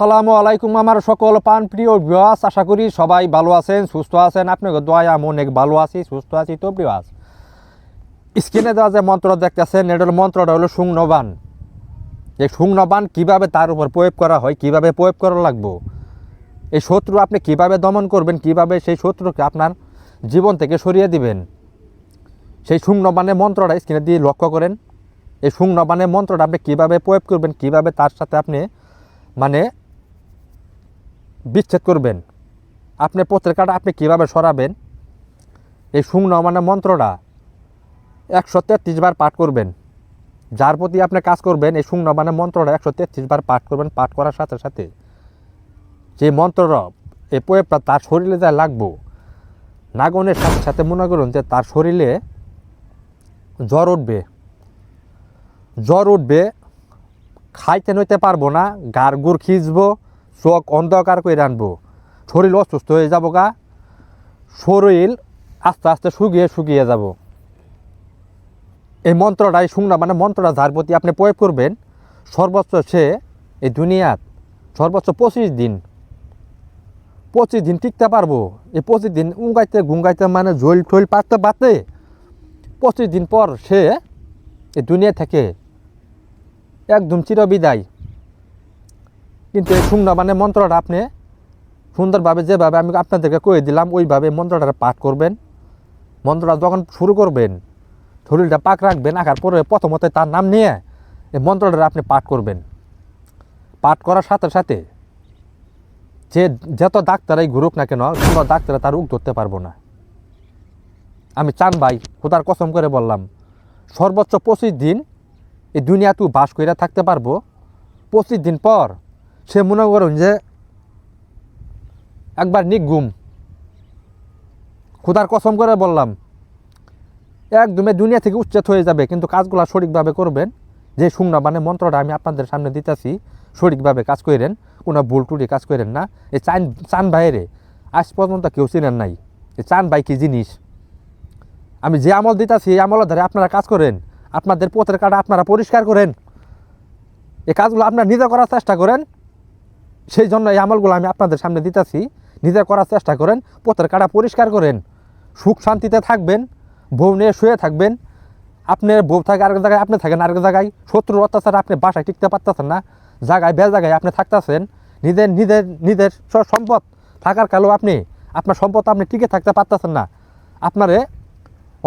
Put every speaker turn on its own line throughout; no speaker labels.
আসসালামু আলাইকুম আমার সকল পান প্রিয় বিয়াস আশা করি সবাই ভালো আছেন, সুস্থ আছেন। আপনাকে দয়া, আমি অনেক ভালো আছি, সুস্থ আছি তো বিয়াস স্ক্রিনে দেওয়া যে মন্ত্র দেখতেছেন, এটার মন্ত্রটা হলো শূন্যবান এই শূন্যবান কীভাবে তার উপর প্রয়োগ করা হয়, কীভাবে প্রয়োগ করা লাগবো? এই শত্রু আপনি কীভাবে দমন করবেন, কীভাবে সেই শত্রুকে আপনার জীবন থেকে সরিয়ে দিবেন? সেই শূন্যবানের মন্ত্রটা স্ক্রিনে দিয়ে লক্ষ্য করেন। এই শূন্যবানের মন্ত্রটা আপনি কীভাবে প্রয়োগ করবেন, কীভাবে তার সাথে আপনি মানে বিচ্ছেদ করবেন। আপনি পত্রিকাটা আপনি কীভাবে সরাবেন? এই শূন্য মানে মন্ত্রটা একশো তেত্রিশ বার পাঠ করবেন। যার প্রতি আপনি কাজ করবেন, এই শূন্য মানে মন্ত্রটা একশো তেত্রিশ বার পাঠ করবেন। পাঠ করার সাথে সাথে যে মন্ত্রটা এই প্রয়োগটা তার শরীরে যা লাগবো, নাগনের সাথে সাথে মনে করুন যে তার শরীরে জ্বর উঠবে। জ্বর উঠবে, খাইতে নইতে পারব না, গার গুড় খিঁচবো চোখ অন্ধকার করে আনব শরীর অসুস্থ হয়ে যাব গা। শরীর আস্তে আস্তে শুকিয়ে শুকিয়ে যাব। এই মন্ত্রটা মন্ত্রটাই শুননা মানে মন্ত্রটা যার প্রতি আপনি প্রয়োগ করবেন, সর্বোচ্চ সে এই দুনিয়াত সর্বোচ্চ পঁচিশ দিন পঁচিশ দিন টিকতে পারব। এই পঁচিশ দিন উঙ্গাইতে গুঙ্গাইতে মানে ঝোল ঠোল পাততে পাতে পঁচিশ দিন পর সে এই দুনিয়া থেকে একদম চিরবিদায় কিন্তু এই মানে মন্ত্রটা আপনি সুন্দরভাবে যেভাবে আমি আপনাদেরকে কয়ে দিলাম, ওইভাবে মন্ত্রটা পাঠ করবেন। মন্ত্রটা যখন শুরু করবেন, শরীরটা পাক রাখবেন, আঁকার পরে প্রথমত তার নাম নিয়ে এই মন্ত্রটা আপনি পাঠ করবেন। পাঠ করার সাথে সাথে যে যত ডাক্তারাই ঘুরুক না কেন কোনো ডাক্তারে তার উক ধরতে পারব না। আমি চান ভাই, খোদার কসম করে বললাম, সর্বোচ্চ পঁচিশ দিন এই দুনিয়া তুই বাস করে থাকতে পারব। পঁচিশ দিন পর সে মনে করুন যে একবার নিগুম খুদার কসম করে বললাম, একদমে দুনিয়া থেকে উচ্ছেদ হয়ে যাবে, কিন্তু কাজগুলো সঠিকভাবে করবেন। যে শূন্য মানে মন্ত্রটা আমি আপনাদের সামনে দিতেছি, সঠিকভাবে কাজ করেন, কোনো ভুল টুটি কাজ করেন না। এই চান চান ভাইরে, আজ পর্যন্ত কেউ চিনেন নাই। এই চান ভাই কি জিনিস? আমি যে আমল দিতেছি, এই আমলের ধারে আপনারা কাজ করেন, আপনাদের পথের কাটা আপনারা পরিষ্কার করেন। এই কাজগুলো আপনারা নিজে করার চেষ্টা করেন সেই জন্য এই আমলগুলো আমি আপনাদের সামনে দিতেছি। নিজে করার চেষ্টা করেন, পথের কাটা পরিষ্কার করেন। সুখ শান্তিতে থাকবেন, বউ নিয়ে শুয়ে থাকবেন। আপনার বউ থাকে আরেক জায়গায়, আপনি থাকেন আরেক জায়গায়। শত্রুর অত্যাচার আপনি বাসায় টিকতে পারতেছেন না। জায়গায় বে জায়গায় আপনি থাকতেছেন। নিজের নিজের নিজের সম্পদ থাকার কালেও আপনি, আপনার সম্পদ আপনি টিকে থাকতে পারতেছেন না। আপনারে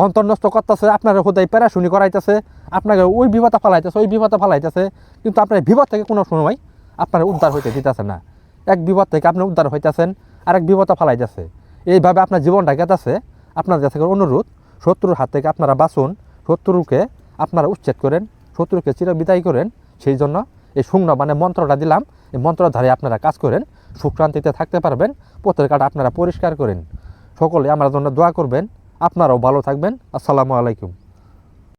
অন্তর্নষ্ট করতেছে, আপনার হোদায় প্যারাশুনি করাইতেছে, আপনাকে ওই বিপদে ফালাইতেছে, ওই বিপদে ফালাইতেছে। কিন্তু আপনার বিপদ থেকে কোনো সময় আপনার উদ্ধার হইতে দিতেছে না। এক বিপদ থেকে আপনি উদ্ধার হইতেছেন আর এক বিপদে ফালাইতেছে এইভাবে আপনার জীবনটা গেতেছে। আপনার কাছে অনুরোধ, শত্রুর হাত থেকে আপনারা বাঁচুন, শত্রুকে আপনারা উচ্ছেদ করেন, শত্রুকে চির বিদায় করেন। সেই জন্য এই শূন্য মানে মন্ত্রটা দিলাম। এই মন্ত্র ধারে আপনারা কাজ করেন, সুখ শান্তিতে থাকতে পারবেন, পথের কাটা আপনারা পরিষ্কার করেন। সকলে আমার জন্য দোয়া করবেন। আপনারাও ভালো থাকবেন। আসসালামু আলাইকুম।